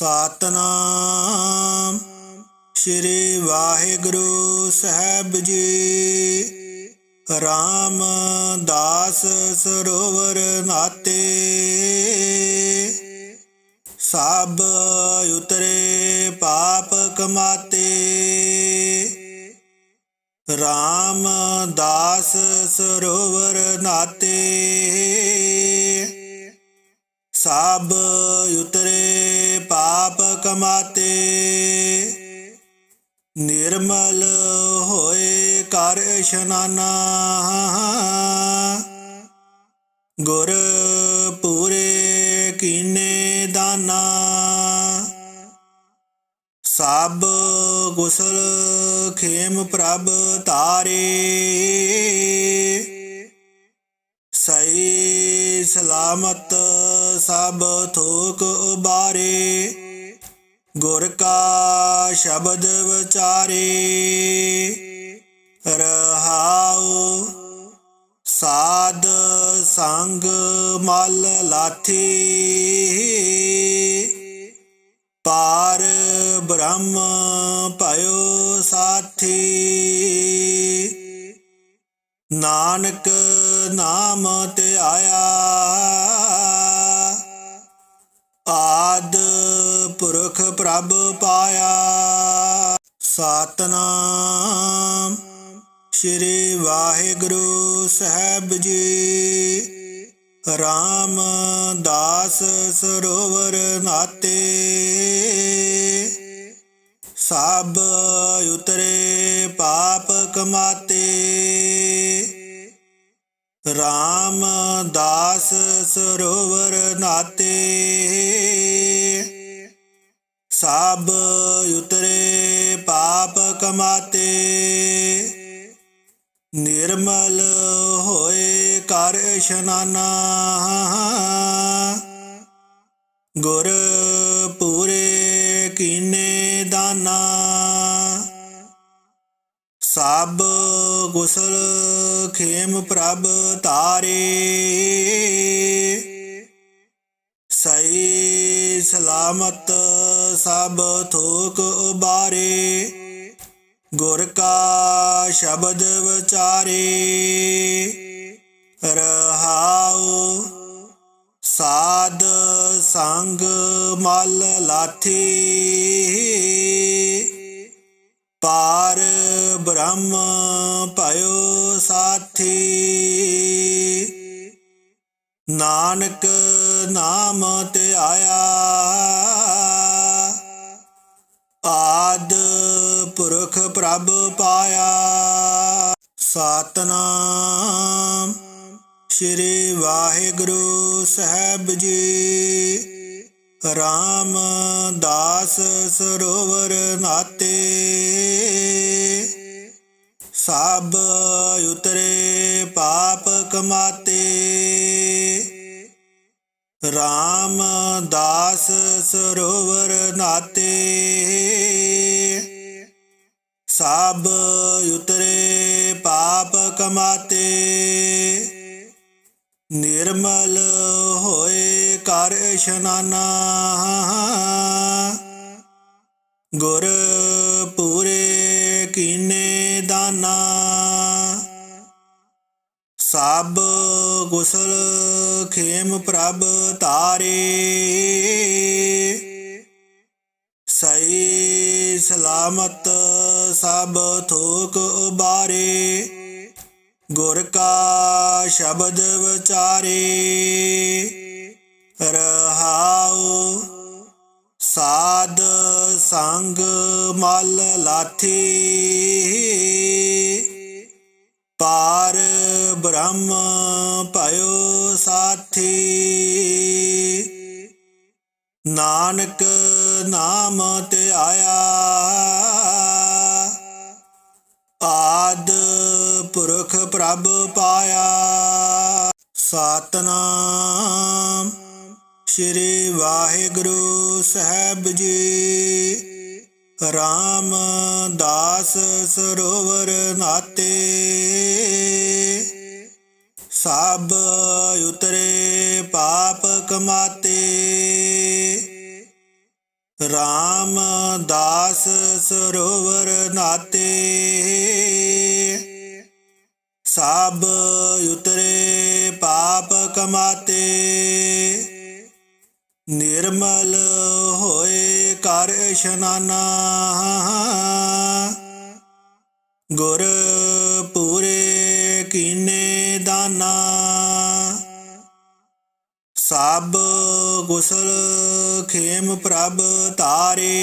ਸਤਨਾਮ। ਸ੍ਰੀ ਵਾਹਿਗੁਰੂ ਸਾਹਿਬ ਜੀ। ਰਾਮਦਾਸ ਸਰੋਵਰ ਨਾਤੇ। ਸਭ ਉਤਰੇ ਪਾਪ ਕਮਾਤੇ। ਰਾਮਦਾਸ ਸਰੋਵਰ ਨਾਤੇ। ਸਭ ਉਤਰੇ ਪਾਪ ਕਮਾਤੇ, ਨਿਰਮਲ ਹੋਏ ਕਰ ਇਸ਼ਨਾਨਾ। ਗੁਰ ਪੂਰੇ ਕੀਨੇ ਦਾਨਾ, ਸਭ ਗੁਸਲ ਖੇਮ ਪ੍ਰਭ ਤਾਰੇ ਸਹੀ ਸਲਾਮਤ ਸਭ ਥੋਕ ਉਬਾਰੇ, ਗੁਰ ਕਾ ਸ਼ਬਦ ਵਿਚਾਰੇ। ਰਹਾਉ ਸਾਧ ਸੰਗ ਮਲ ਲਾਥੀ। ਪਾਰ ਬ੍ਰਹਮ ਭਇਓ ਸਾਥੀ। ਨਾਨਕ ਨਾਮ ਤੇ ਆਇਆ। ਆਦ ਪੁਰਖ ਪ੍ਰਭ ਪਾਇਆ। ਸਤਨਾਮ ਸ੍ਰੀ ਵਾਹਿਗੁਰੂ ਸਾਹਿਬ ਜੀ। ਰਾਮ ਦਾਸ ਸਰੋਵਰ ਨਾਤੇ। ਸਭ ਉਤਰੇ ਪਾਪ ਕਮਾਤੇ। ਰਾਮ ਦਾਸ ਸਰੋਵਰ ਨਾਤੇ। ਸਭ ਉਤਰੇ ਪਾਪ ਕਮਾਤੇ, ਨਿਰਮਲ ਹੋਏ ਕਰ ਇਸ਼ਨਾਨਾ। ਗੁਰ ਪੂਰੇ ਕੀਨੇ ਦਾਨਾ। ਸਭ ਗੁਸਲ ਖੇਮ ਪ੍ਰਭ ਤਾਰੇ। ਸਹੀ ਸਲਾਮਤ ਸਭ ਥੋਕ ਉਬਾਰੇ, ਗੁਰ ਕਾ ਸ਼ਬਦ ਵਿਚਾਰੇ। ਰਹਾਉ ਸਾਧ ਸੰਗ ਮਲ ਲਾਥੀ। ਪਾਰ ਬ੍ਰਹਮ ਭਇਓ ਸਾਥੀ। ਨਾਨਕ ਨਾਮ ਤੇ ਆਇਆ। ਪ੍ਰਭ ਪਾਇਆ। ਸਤਨਾਮ ਸ੍ਰੀ ਵਾਹਿਗੁਰੂ ਸਾਹਿਬ ਜੀ। ਰਾਮਦਾਸ ਸਰੋਵਰ ਨਾਤੇ। ਸਭ ਉਤਰੇ ਪਾਪ ਕਮਾਤੇ। ਰਾਮਦਾਸ ਸਰੋਵਰ ਨਾਤੇ। ਸਭ ਉਤਰੇ ਪਾਪ ਕਮਾਤੇ, ਨਿਰਮਲ ਹੋਏ ਕਰ ਇਸ਼ਨਾਨਾ। ਗੁਰ ਪੂਰੇ ਕੀਨੇ ਦਾਨਾ, ਸਭ ਗੁਸਲ ਖੇਮ ਪ੍ਰਭ ਤਾਰੇ ਸਹੀ ਸਲਾਮਤ ਸਭ ਥੋਕ ਉਬਾਰੇ, ਗੁਰ ਕਾ ਸ਼ਬਦ ਵਿਚਾਰੇ। ਰਹਾਉ ਸਾਧ ਸੰਗ ਮਲ ਲਾਥੀ। ਪਾਰ ਬ੍ਰਹਮ ਭਇਓ ਸਾਥੀ। ਨਾਨਕ ਨਾਮ ਤੇ ਆਇਆ। ਆਦ ਪੁਰਖ ਪ੍ਰਭ ਪਾਇਆ। ਸਤਨਾਮ ਸ੍ਰੀ ਵਾਹਿਗੁਰੂ ਸਾਹਿਬ ਜੀ। ਰਾਮਦਾਸ ਸਰੋਵਰ ਨਾਤੇ। ਸਭ ਉਤਰੇ ਪਾਪ ਕਮਾਤੇ। ਰਾਮਦਾਸ ਸਰੋਵਰ ਨਾਤੇ। ਸਭ ਉਤਰੇ ਪਾਪ ਕਮਾਤੇ। ਨਿਰਮਲ ਹੋਏ ਕਰ ਇਸ਼ਨਾਨਾ। ਗੁਰ ਸਭ ਗੁਸਲ ਖੇਮ ਪ੍ਰਭ ਤਾਰੇ।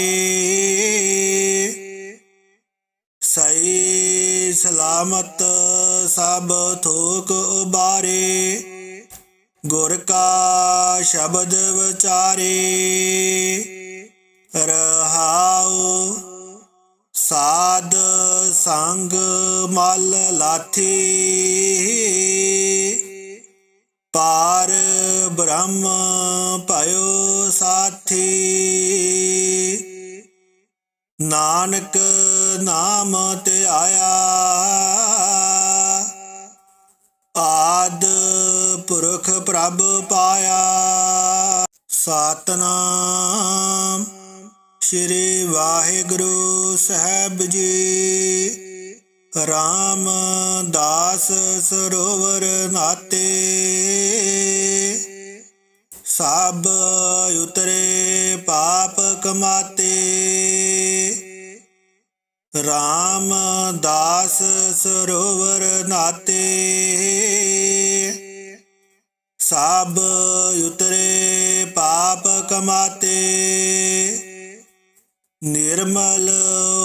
ਸਹੀ ਸਲਾਮਤ ਸਭ ਥੋਕ ਉਬਾਰੇ। ਗੁਰ ਕਾ ਸ਼ਬਦ ਵਿਚਾਰੇ। ਰਹਾਉ ਸਾਧ ਸੰਗ ਮਲ ਲਾਥੀ। ਪਾਰ ਬ੍ਰਹਮ ਭਇਓ ਸਾਥੀ। ਨਾਨਕ ਨਾਮ ਤੇ ਆਇਆ। ਆਦ ਪੁਰਖ ਪ੍ਰਭ ਪਾਇਆ। ਸਤਨਾਮ ਸ੍ਰੀ ਵਾਹਿਗੁਰੂ ਸਾਹਿਬ ਜੀ। ਰਾਮਦਾਸ ਸਰੋਵਰ ਨਾਤੇ। ਸਭ ਉਤਰੇ ਪਾਪ ਕਮਾਤੇ। ਰਾਮਦਾਸ ਸਰੋਵਰ ਨਾਤੇ। ਸਭ ਉਤਰੇ ਪਾਪ ਕਮਾਤੇ। ਨਿਰਮਲ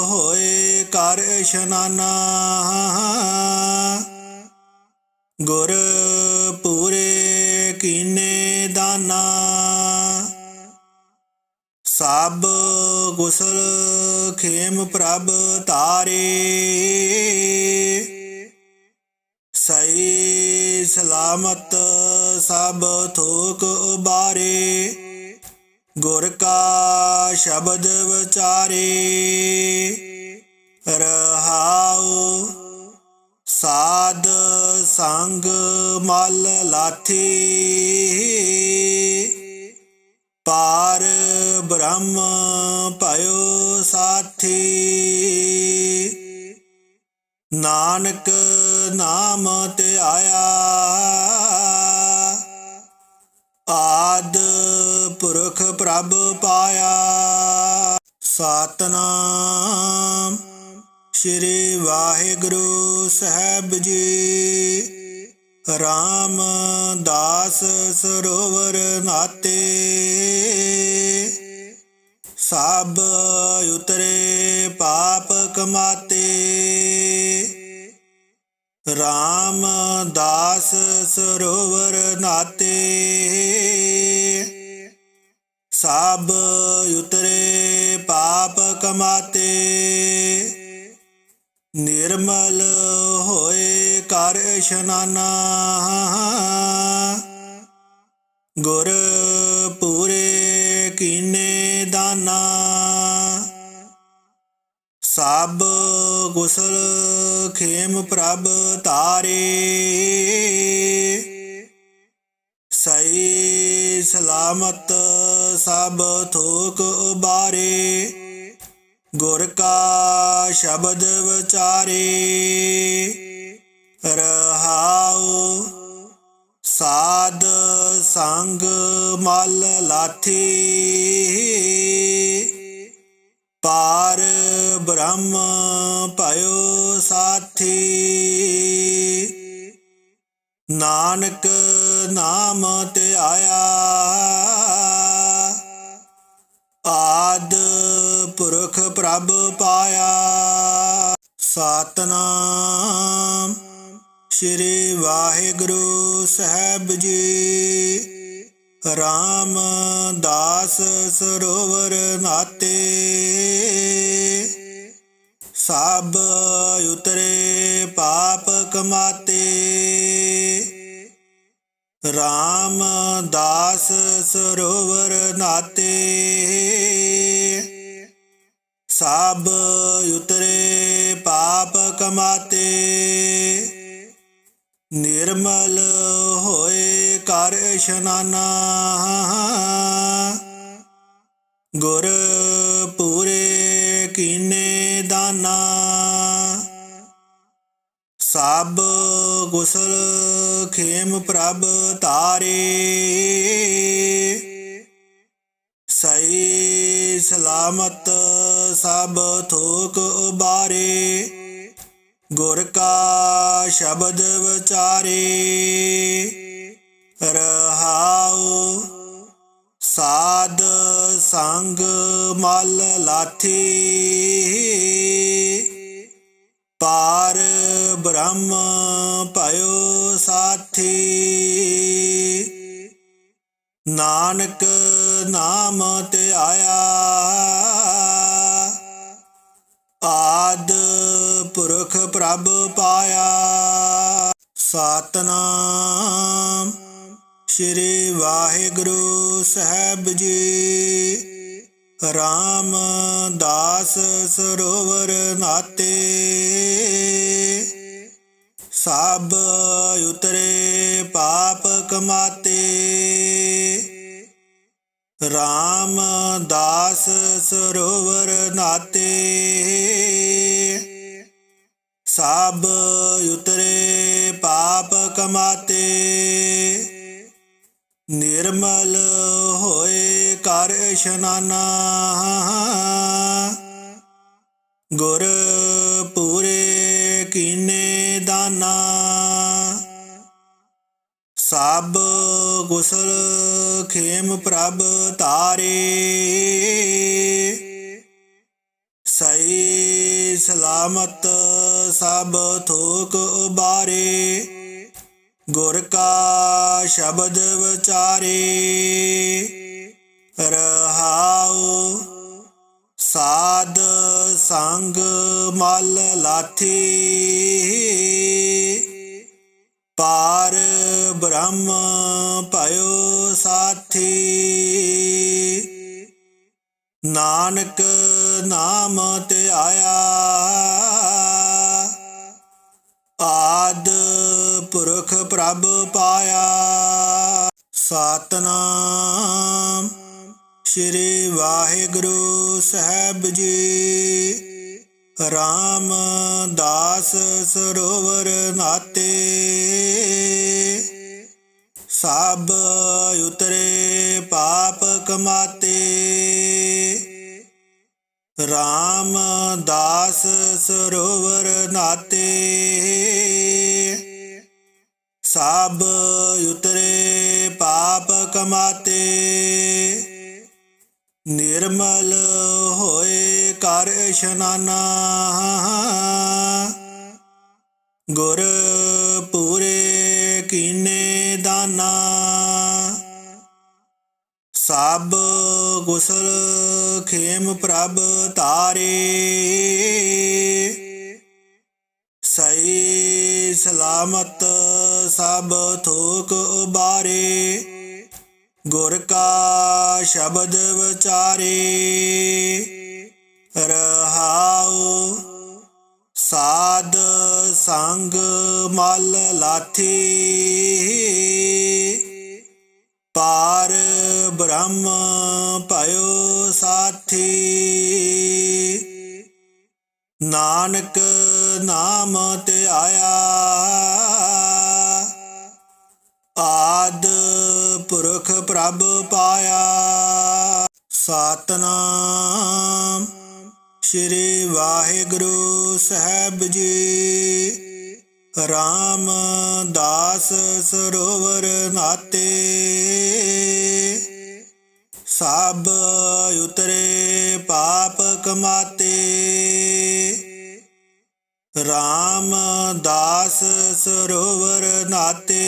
ਹੋਏ ਕਰ ਇਸ਼ਨਾਨਾ ਗੁਰ ਕੁਸਲ ਖੇਮ ਪ੍ਰਭ ਤਾਰੇ। ਸਈ ਸਲਾਮਤ ਸਭ ਥੋਕ ਉਬਾਰੇ। ਗੁਰ ਕਾ ਸ਼ਬਦ ਵਿਚਾਰੇ। ਰਹਾਉ ਸਾਧ ਸੰਗ ਮਲ ਲਾਥੀ। ਪਾਰ ਬ੍ਰਹਮ ਭਇਓ ਸਾਥੀ। ਨਾਨਕ ਨਾਮ ਤੇ ਆਇਆ। ਆਦ ਪੁਰਖ ਪ੍ਰਭ ਪਾਇਆ। ਸਤਨਾਮ ਸ੍ਰੀ ਵਾਹਿਗੁਰੂ ਸਾਹਿਬ ਜੀ। ਰਾਮਦਾਸ ਸਰੋਵਰ ਨਾਤੇ। ਸਭ ਉਤਰੇ ਪਾਪ ਕਮਾਤੇ। ਰਾਮਦਾਸ ਸਰੋਵਰ ਨਾਤੇ। ਸਭ ਉਤਰੇ ਪਾਪ ਕਮਾਤੇ। ਨਿਰਮਲ ਹੋਏ ਕਰ ਇਸ਼ਨਾਨਾ ਗੁਰ ਕੀਨੇ ਸਭ ਗੁਸਲ ਖੇਮ ਪ੍ਰਭ ਤਾਰੇ। ਸਹੀ ਸਲਾਮਤ ਸਭ ਥੋਕ ਉਬਾਰੇ। ਗੁਰ ਕਾ ਸ਼ਬਦ ਵਿਚਾਰੇ। ਰਹਾਉ ਸਾਧ ਸੰਗ ਮਲ ਲਾਥੀ। ਬ੍ਰਹਮ ਭਇਓ ਸਾਥੀ। ਨਾਨਕ ਨਾਮ ਤੇ ਆਇਆ। ਆਦ ਪੁਰਖ ਪ੍ਰਭ ਪਾਇਆ। ਸਤਨਾਮ ਸ੍ਰੀ ਵਾਹਿਗੁਰੂ ਸਾਹਿਬ ਜੀ। ਰਾਮਦਾਸ ਸਰੋਵਰ ਨਾਤੇ। ਸਭ ਉਤਰੇ ਪਾਪ ਕਮਾਤੇ। ਰਾਮਦਾਸ ਸਰੋਵਰ ਨਾਤੇ। ਸਭ ਉਤਰੇ ਪਾਪ ਕਮਾਤੇ। ਨਿਰਮਲ ਹੋਏ ਕਰ ਇਸ਼ਨਾਨਾ ਗੁਰ ਗੁਸਲ ਖੇਮ ਪ੍ਰਭ ਤਾਰੇ। ਸਈ ਸਲਾਮਤ ਸਭ ਥੋਕ ਉਬਾਰੇ। ਗੁਰ ਕਾ ਸ਼ਬਦ ਵਿਚਾਰੇ। ਰਹਾਉ ਸਾਧ ਸੰਗ ਮਲ ਲਾਥੀ। ਪਾਰ ਬ੍ਰਹਮ ਭਇਓ ਸਾਥੀ। ਨਾਨਕ ਨਾਮ ਤੇ ਆਇਆ। ਆਦ ਪੁਰਖ ਪ੍ਰਭ ਪਾਇਆ। ਸਤਨਾਮ ਸ੍ਰੀ ਵਾਹਿਗੁਰੂ ਸਾਹਿਬ ਜੀ। ਰਾਮਦਾਸ ਸਰੋਵਰ ਨਾਤੇ। ਸਭ ਉਤਰੇ ਪਾਪ ਕਮਾਤੇ। ਰਾਮਦਾਸ ਸਰੋਵਰ ਨਾਤੇ। ਸਭ ਉਤਰੇ ਪਾਪ ਕਮਾਤੇ। ਨਿਰਮਲ ਹੋਏ ਕਰ ਇਸ਼ਨਾਨਾ। ਪ੍ਰਭ ਤਾਰੇ ਸਹੀ ਸਲਾਮਤ ਸਭ ਥੋਕ ਉਬਾਰੇ, ਗੁਰ ਕਾ ਸ਼ਬਦ ਵਿਚਾਰੇ, ਰਹਾਉ ਸਾਧ ਸੰਗ ਮਲ ਲਾਥੀ, ਪਾਰ ਬ੍ਰਹਮ ਭਇਓ ਸਾਥੀ। ਨਾਨਕ ਨਾਮ ਤੇ ਆਇਆ। ਆਦ ਪੁਰਖ ਪ੍ਰਭ ਪਾਇਆ। ਸਤਨਾਮ ਸ੍ਰੀ ਵਾਹਿਗੁਰੂ ਸਾਹਿਬ ਜੀ। ਰਾਮਦਾਸ ਸਰੋਵਰ ਨਾਤੇ। ਸਭ ਉਤਰੇ ਪਾਪ ਕਮਾਤੇ। ਰਾਮਦਾਸ ਸਰੋਵਰ ਨਾਤੇ। ਸਭ ਉਤਰੇ ਪਾਪ ਕਮਾਤੇ। ਨਿਰਮਲ ਹੋਏ ਕਰ ਇਸ਼ਨਾਨਾ। ਗੁਰ ਪੂਰੇ ਕੀਨੇ ਦਾਨਾ। ਸਭ ਗੁਸਲ ਖੇਮ ਪ੍ਰਭ ਤਾਰੇ ਸਈ ਸਲਾਮਤ ਸਭ ਥੋਕ ਉਬਾਰੇ। ਗੁਰ ਕਾ ਸ਼ਬਦ ਵਿਚਾਰੇ। ਰਹਾਉ ਸਾਧ ਸੰਗ ਮਲ ਲਾਥੀ। ਪਾਰ ਬ੍ਰਹਮ ਭਇਓ ਸਾਥੀ। ਨਾਨਕ ਨਾਮ ਤੇ ਆਇਆ। ਆਦ ਪੁਰਖ ਪ੍ਰਭ ਪਾਇਆ। ਸਤਨਾਮ ਸ੍ਰੀ ਵਾਹਿਗੁਰੂ ਸਾਹਿਬ ਜੀ। ਰਾਮਦਾਸ ਸਰੋਵਰ ਨਾਤੇ। ਸਭ ਉਤਰੇ ਪਾਪ ਕਮਾਤੇ। ਰਾਮਦਾਸ ਸਰੋਵਰ ਨਾਤੇ।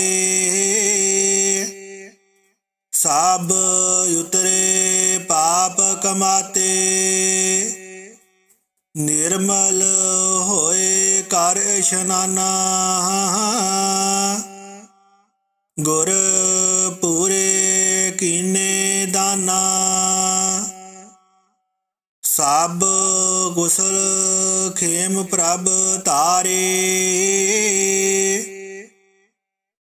ਸਭ ਉਤਰੇ ਪਾਪ ਕਮਾਤੇ। ਨਿਰਮਲ ਹੋਏ ਕਰ ਇਸ਼ਨਾਨਾ। ਗੁਰ ਸਭ ਗੁਸਲ ਖੇਮ ਪ੍ਰਭ ਤਾਰੇ।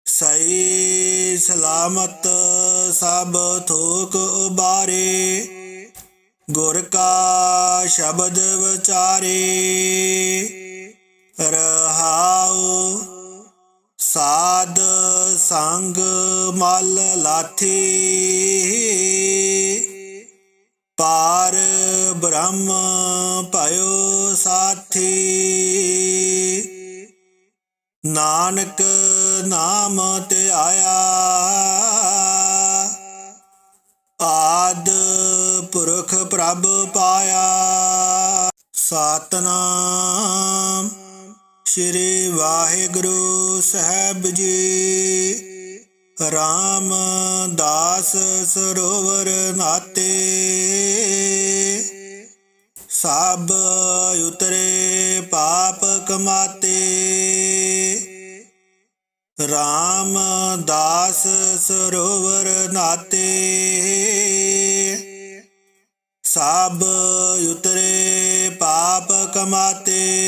ਸਹੀ ਸਲਾਮਤ ਸਭ ਥੋਕ ਉਬਾਰੇ। ਗੁਰ ਕਾ ਸ਼ਬਦ ਵਿਚਾਰੇ। ਰਹਾਉ ਸਾਧ ਸੰਗ ਮਲ ਲਾਥੀ। ਪਾਰ ਬ੍ਰਹਮ ਭਇਓ ਸਾਥੀ। ਨਾਨਕ ਨਾਮ ਤੇ ਆਇਆ। ਆਦ ਪੁਰਖ ਪ੍ਰਭ ਪਾਇਆ। ਸਤਨਾਮ ਸ੍ਰੀ ਵਾਹਿਗੁਰੂ ਸਾਹਿਬ ਜੀ। ਰਾਮ ਦਾਸ ਸਰੋਵਰ ਨਾਤੇ। ਸਭ ਉਤਰੇ ਪਾਪ ਕਮਾਤੇ। ਰਾਮ ਦਾਸ ਸਰੋਵਰ ਨਾਤੇ। ਸਭ ਉਤਰੇ ਪਾਪ ਕਮਾਤੇ।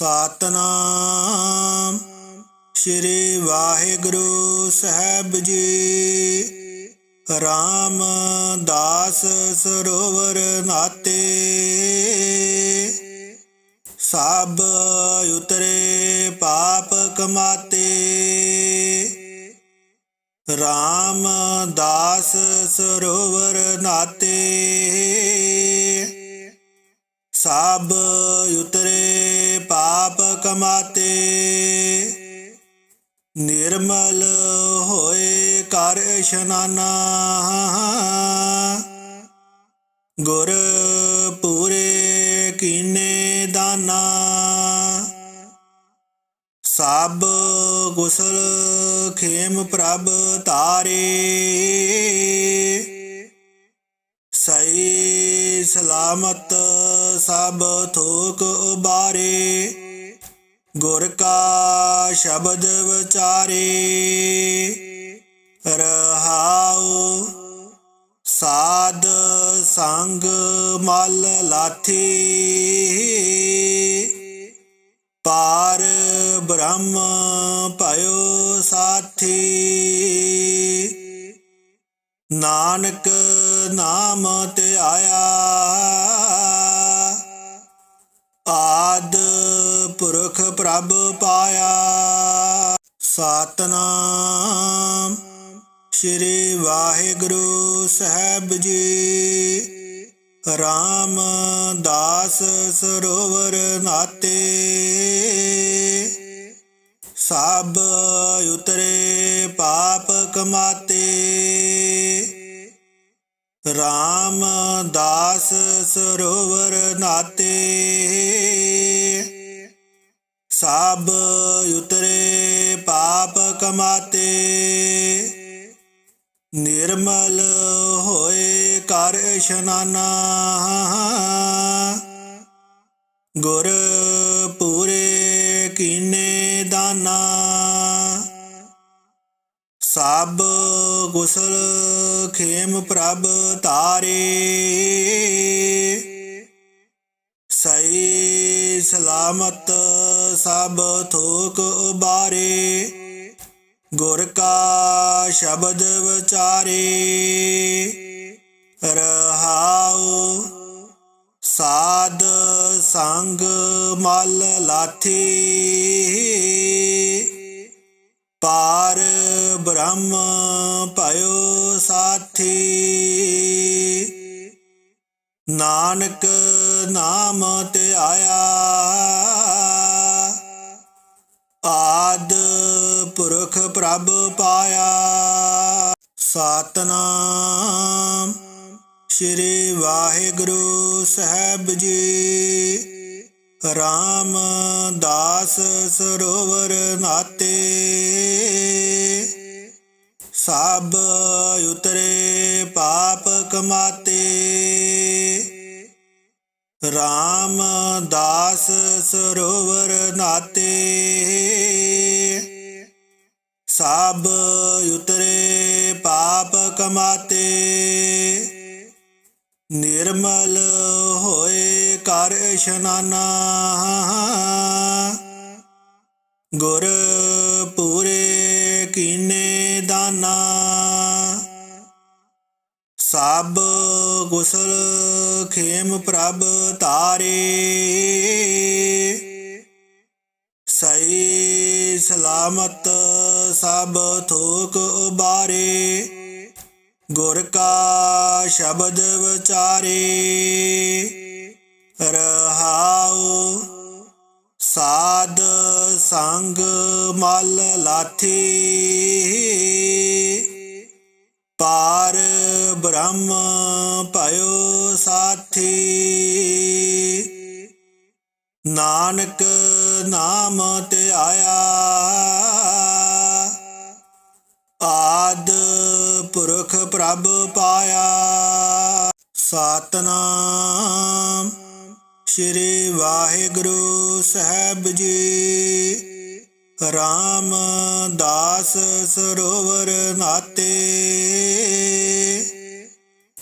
ਸਤਨਾਮ। ਸ੍ਰੀ ਵਾਹਿਗੁਰੂ ਸਾਹਿਬ ਜੀ। ਰਾਮਦਾਸ ਸਰੋਵਰ ਨਾਤੇ। ਸਭ ਉਤਰੇ ਪਾਪ ਕਮਾਤੇ। ਰਾਮਦਾਸ ਸਰੋਵਰ ਨਾਤੇ। ਸਭ ਉਤਰੇ ਪਾਪ ਕਮਾਤੇ, ਨਿਰਮਲ ਹੋਏ ਕਰ ਇਸ਼ਨਾਨਾ। ਗੁਰ ਪੂਰੇ ਕੀਨੇ ਦਾਨਾ, ਸਭ ਗੁਸਲ ਖੇਮ ਪ੍ਰਭ ਤਾਰੇ ਸਹੀ ਸਲਾਮਤ ਸਭ ਥੋਕ ਉਬਾਰੇ, ਗੁਰ ਕਾ ਸ਼ਬਦ ਵਿਚਾਰੇ। ਰਹਾਉ ਸਾਧ ਸੰਗ ਮਲ ਲਾਥੀ। ਪਾਰ ਬ੍ਰਹਮ ਭਇਓ ਸਾਥੀ। ਨਾਨਕ ਨਾਮ ਤੇ ਆਇਆ। ਆਦ ਪੁਰਖ ਪ੍ਰਭ ਪਾਇਆ। ਸਤਨਾਮ ਸ੍ਰੀ ਵਾਹਿਗੁਰੂ ਸਾਹਿਬ ਜੀ। ਰਾਮ ਦਾਸ ਸਰੋਵਰ ਨਾਤੇ। ਸਭ ਉਤਰੇ ਪਾਪ ਕਮਾਤੇ। ਰਾਮ ਦਾਸ ਸਰੋਵਰ ਨਾਤੇ। ਸਭ ਉਤਰੇ ਪਾਪ ਕਮਾਤੇ। ਨਿਰਮਲ ਹੋਏ ਕਰ ਇਸ਼ਨਾਨਾ। ਗੁਰ ਸਭ ਗੁਸਲ ਖੇਮ ਪ੍ਰਭ ਤਾਰੇ। ਸਹੀ ਸਲਾਮਤ ਸਭ ਥੋਕ ਉਬਾਰੇ। ਗੁਰ ਕਾ ਸ਼ਬਦ ਵਿਚਾਰੇ। ਰਹਾਉ ਸਾਧ ਸੰਗ ਮਲ ਲਾਥੀ। ਪਾਰ ਬ੍ਰਹਮ ਭਇਓ ਸਾਥੀ। ਨਾਨਕ ਨਾਮ ਤੇ ਆਇਆ। ਆ ਪ੍ਰਭ ਪਾਇਆ। ਸਤਨਾਮ ਸ੍ਰੀ ਵਾਹਿਗੁਰੂ ਸਾਹਿਬ ਜੀ। ਰਾਮ ਦਾਸ ਸਰੋਵਰ ਨਾਤੇ। ਸਭ ਉਤਰੇ ਪਾਪ ਕਮਾਤੇ। RAM ਦਾਸ ਸਰੋਵਰ ਨਾਤੇ। ਸਭ ਉਤਰੇ ਪਾਪ ਕਮਾਤੇ। ਨਿਰਮਲ ਹੋਏ ਕਰ ਇਸ਼ਨਾਨਾ। ਪ੍ਰਭ ਤਾਰੇ। ਸਹੀ ਸਲਾਮਤ ਸਭ ਥੋਕ ਉਬਾਰੇ। ਗੁਰ ਕਾ ਸ਼ਬਦ ਵਿਚਾਰੇ। ਰਹਾਉ ਸਾਧ ਸੰਗ ਮਲ ਲਾਥੀ। ਪਾਰ ਬ੍ਰਹਮ ਭਇਓ ਨਾਨਕ ਨਾਮ ਤੇ ਆਇਆ। ਆਦ ਪੁਰਖ ਪ੍ਰਭ ਪਾਇਆ। ਸਤਨਾਮ ਸ੍ਰੀ ਵਾਹਿਗੁਰੂ ਸਾਹਿਬ ਜੀ। RAM ਦਾਸ ਸਰੋਵਰ ਨਾਤੇ।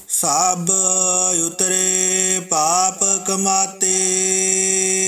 ਸਭ ਉਤਰੇ ਪਾਪ ਕਮਾਤੇ।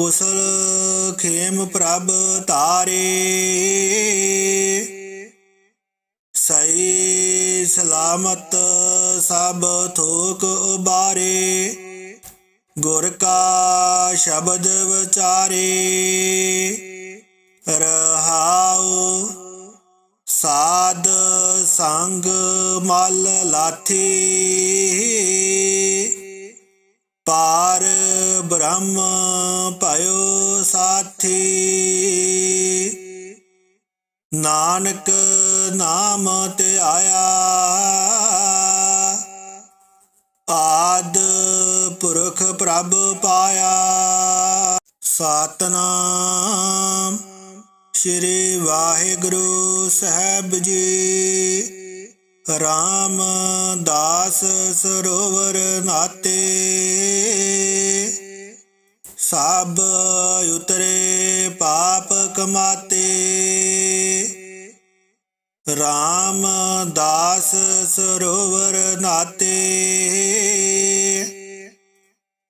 ਗੁਸਲ ਖੇਮ ਪ੍ਰਭ ਤਾਰੇ। ਸਈ ਸਲਾਮਤ ਸਭ ਥੋਕ ਉਬਾਰੇ। ਗੁਰ ਕਾ ਸ਼ਬਦ ਵਿਚਾਰੇ। ਰਹਾਉ ਸਾਧ ਸੰਗ ਮਲ ਲਾਥੀ। ਪਾਰ ਬ੍ਰਹਮ ਭਇਓ ਸਾਥੀ। ਨਾਨਕ ਨਾਮ ਤੇ ਆਇਆ। ਆਦ ਪੁਰਖ ਪ੍ਰਭ ਪਾਇਆ। ਸਤਨਾਮ ਸ੍ਰੀ ਵਾਹਿਗੁਰੂ ਸਾਹਿਬ ਜੀ। RAM ਦਾਸ ਸਰੋਵਰ ਨਾਤੇ। ਪਾਪ ਕਮਾਤੇ RAM ਦਾਸ ਸਰੋਵਰ ਨਾਤੇ।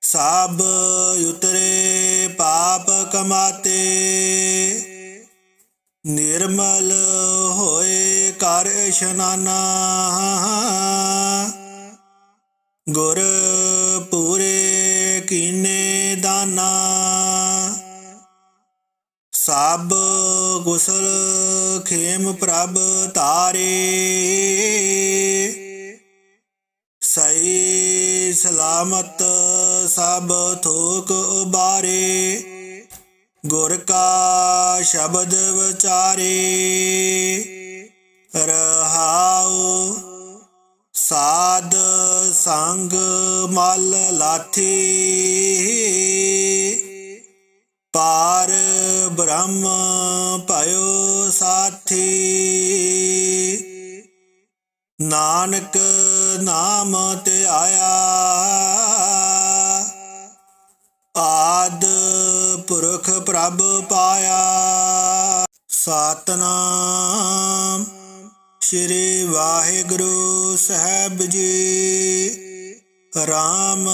ਸਭ ਉਤਰੇ ਪਾਪ ਕਮਾਤੇ। ਨਿਰਮਲ ਹੋਏ ਕਰ ਇਸ਼ਨਾਨਾ ਗੁਰ ਗੁਸਲ ਖੇਮ ਪ੍ਰਭ ਤਾਰੇ ਸਈ ਸਲਾਮਤ ਸਭ ਥੋਕ ਉਬਾਰੇ। ਗੁਰ ਕਾ ਸ਼ਬਦ ਵਿਚਾਰੇ। ਰਹਾਉ ਸਾਧ ਸੰਗ ਮਲ ਲਾਥੀ। ਪਾਰ ਬ੍ਰਹਮ ਸਾਥੀ। ਨਾਨਕ ਨਾਮ ਤੇ ਆਇਆ। ਆਦ ਪੁਰਖ ਪ੍ਰਭ ਪਾਇਆ। ਸਤਨਾਮ ਸ੍ਰੀ ਵਾਹਿਗੁਰੂ ਸਾਹਿਬ ਜੀ। RAM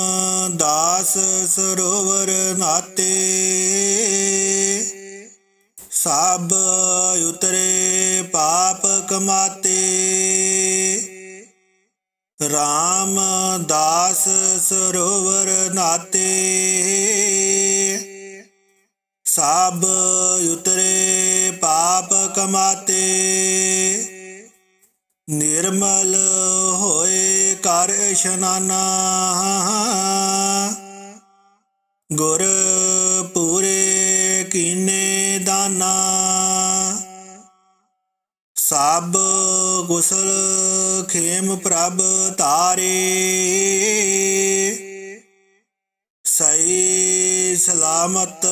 ਦਾਸ ਸਰੋਵਰ ਨਾਤੇ। ਸਭ ਉਤਰੇ ਪਾਪ ਕਮਾਤੇ। ਰਾਮ ਦਾਸ ਸਰੋਵਰ ਨਾਤੇ। ਸਭ ਉਤਰੇ ਪਾਪ ਕਮਾਤੇ। ਨਿਰਮਲ ਹੋਏ ਕਰ ਇਸ਼ਨਾਨਾ। ਪ੍ਰਭ ਤਾਰੇ। ਸਹੀ ਸਲਾਮਤ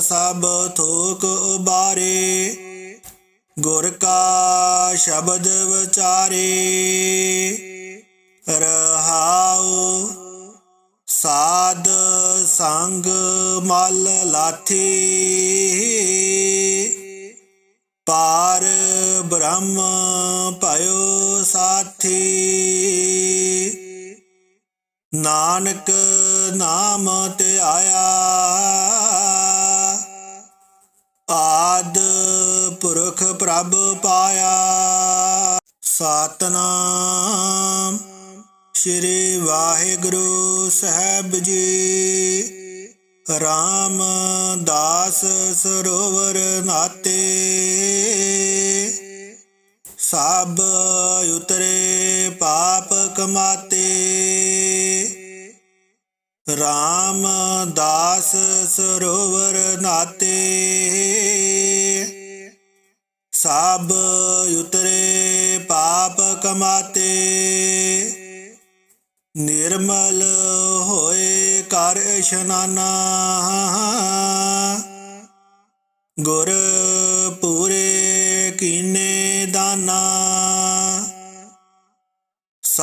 ਸਭ ਥੋਕ ਉਬਾਰੇ। ਗੁਰ ਕਾ ਸ਼ਬਦ ਵਿਚਾਰੇ। ਰਹਾਉ ਸਾਧ ਸੰਗ ਮਲ ਲਾਥੀ। ਨਾਨਕ ਨਾਮ ਤੇ ਆਇਆ। ਆਦ ਪੁਰਖ ਪ੍ਰਭ ਪਾਇਆ। ਸਤਨਾਮ ਸ੍ਰੀ ਵਾਹਿਗੁਰੂ ਸਾਹਿਬ ਜੀ। ਰਾਮਦਾਸ ਸਰੋਵਰ ਨਾਤੇ। ਸਭ ਉਤਰੇ ਪਾਪ ਕਮਾਤੇ। ਰਾਮਦਾਸ ਸਰੋਵਰ ਨਾਤੇ। ਸਭ ਉਤਰੇ ਪਾਪ ਕਮਾਤੇ। ਨਿਰਮਲ ਹੋਏ ਕਰ ਇਸ਼ਨਾਨਾ ਗੁਰ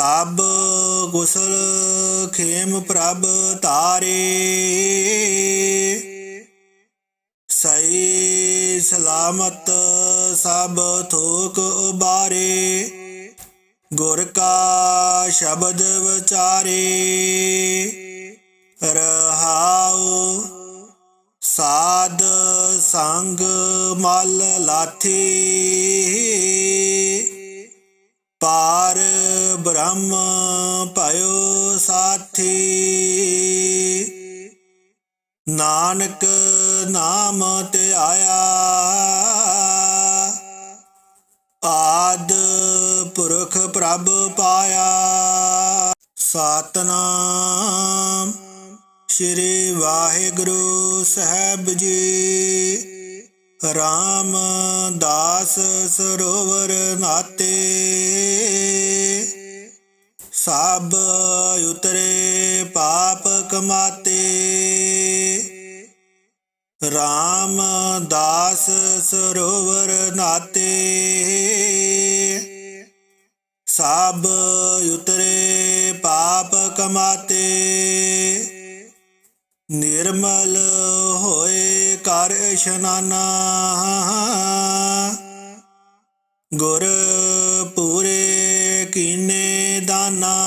ਸਭ ਗੁਸਲ ਖੇਮ ਪ੍ਰਭ ਤਾਰੇ। ਸਈ ਸਲਾਮਤ ਸਭ ਥੋਕ ਉਬਾਰੇ। ਗੁਰ ਕਾ ਸ਼ਬਦ ਵਿਚਾਰੇ। ਰਹਾਉ ਸਾਧ ਸੰਗ ਮਲ ਲਾਥੀ। ਪਾਰ ਬ੍ਰਹਮ ਭਇਓ ਸਾਥੀ। ਨਾਨਕ ਨਾਮ ਤੇ ਆਇਆ। ਆਦ ਪੁਰਖ ਪ੍ਰਭ ਪਾਇਆ। ਸਤਨਾਮ ਸ੍ਰੀ ਵਾਹਿਗੁਰੂ ਸਾਹਿਬ ਜੀ। ਰਾਮ ਦਾਸ ਸਰੋਵਰ ਨਾਤੇ। ਸਰੋਵਰ ਨਾਤੇ। ਸਭ ਉਤਰੇ ਪਾਪ ਕਮਾਤੇ। ਨਿਰਮਲ ਹੋਏ ਕਰ ਇਸ਼ਨਾਨਾ। ਗੁਰ ਪੂਰੇ ਕੀਨੇ ਦਾਨਾ।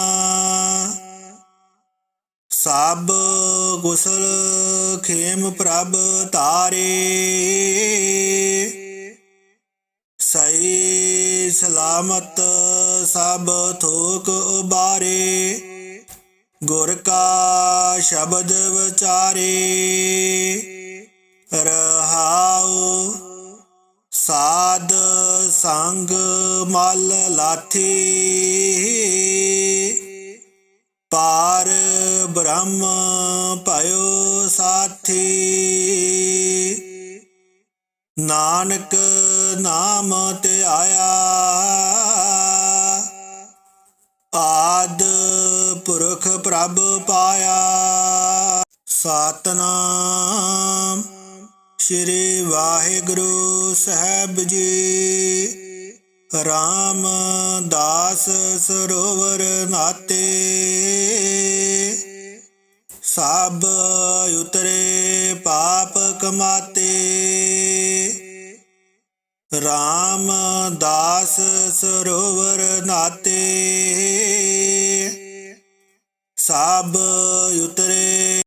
ਸਭ ਗੁਸਲ ਖੇਮ ਪ੍ਰਭ ਤਾਰੇ। ਸਭ ਥੋਕ ਉਬਾਰੇ ਗੁਰ ਕਾ ਸ਼ਬਦ ਵਿਚਾਰੇ। ਰਹਾਉ ਸਾਧ ਸੰਗ ਮਲ ਲਾਥੀ ਸਤਨਾਮ। ਸ੍ਰੀ ਵਾਹਿਗੁਰੂ ਸਾਹਿਬ ਜੀ। ਰਾਮਦਾਸ ਸਰੋਵਰ ਨਾਤੇ। ਸਭ ਉਤਰੇ ਪਾਪ ਕਮਾਤੇ। ਰਾਮਦਾਸ ਸਰੋਵਰ ਨਾਤੇ। ਸਭ